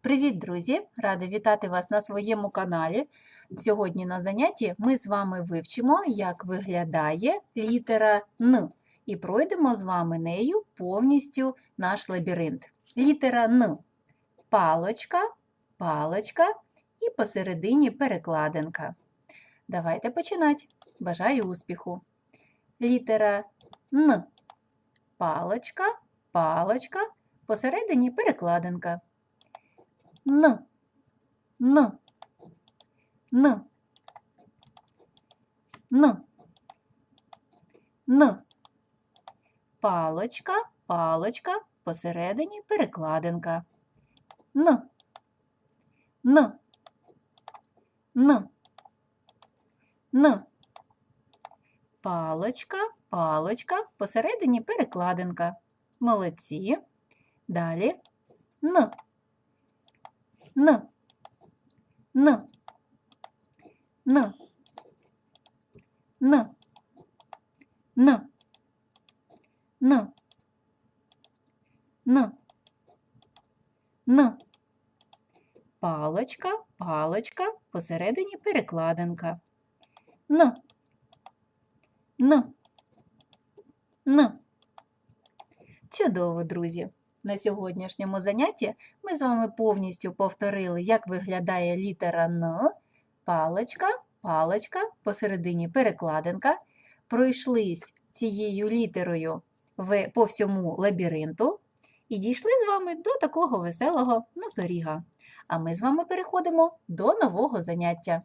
Привіт, друзі! Рада вітати вас на своєму каналі. Сьогодні на занятті ми з вами вивчимо, як виглядає літера Н, і пройдемо з вами нею повністю наш лабіринт. Літера Н. Палочка, палочка і посередині перекладинка. Давайте починати. Бажаю успіху. Літера Н. Палочка, палочка, посередині перекладинка. Н. Н. Н. Н. Н. Палочка, палочка, посередині перекладинка. Н. Н. Н. Н. Палочка, палочка, посередині перекладинка. Молодці. Далі Н. Н. Н. Н. Н. Н. Н. Н. Н. Палочка, палочка, посередині перекладинка. Н. Н. Н. Чудово, друзі! На сьогоднішньому занятті ми з вами повністю повторили, як виглядає літера Н, паличка, паличка, посередині перекладинка. Пройшлись цією літерою в- по всьому лабіринту і дійшли з вами до такого веселого носоріга. А ми з вами переходимо до нового заняття.